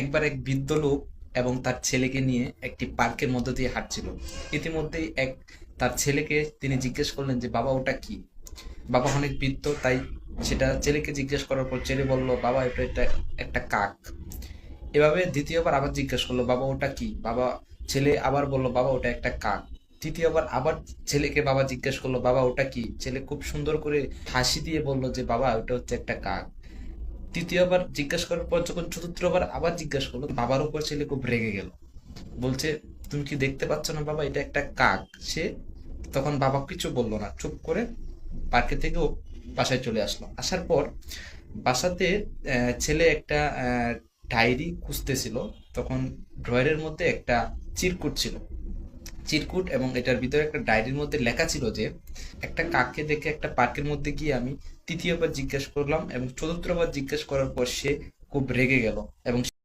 একবার এক বৃদ্ধ লোক এবং তার ছেলেকে নিয়ে একটি পার্কের মধ্য দিয়ে হাঁটছিল। ইতিমধ্যেই এক, তার ছেলেকে তিনি জিজ্ঞেস করলেন যে, বাবা, ওটা কি? বাবা অনেক বৃদ্ধ, তাই সেটা ছেলেকে জিজ্ঞেস করার পর ছেলে বলল, বাবা, এটা এটা একটা কাক। এভাবে দ্বিতীয়বার আবার জিজ্ঞেস করল, বাবা, ওটা কি? বাবা, ছেলে আবার বলল, বাবা, ওটা একটা কাক। তৃতীয়বার আবার ছেলেকে বাবা জিজ্ঞেস করল, বাবা, ওটা কি? ছেলে খুব সুন্দর করে হাসি দিয়ে বলল যে, বাবা, ওটা হচ্ছে একটা কাক। তৃতীয়বার জিজ্ঞেস করার পর যখন চতুর্থবার আবার জিজ্ঞেস করল বাবার উপর ছেলে খুব রেগে গেল। বলছে, তুমি কি দেখতে পাচ্ছ না বাবা? এটা একটা কাক। সে তখন বাবা কিছু বলল না, চুপ করে পার্কে থেকেও বাসায় চলে আসলো। আসার পর বাসাতে ছেলে একটা ডায়েরি খুঁজতেছিল। তখন ড্রয়ারের মধ্যে একটা চিরকুট ছিল। চিরকুট এবং এটার ভিতরে একটা ডায়েরির মধ্যে লেখা ছিল যে, একটা কাককে দেখে একটা পার্কের মধ্যে গিয়ে আমি তৃতীয়বার জিজ্ঞেস করলাম এবং চতুর্থবার জিজ্ঞেস করার পর সে খুব রেগে গেল এবং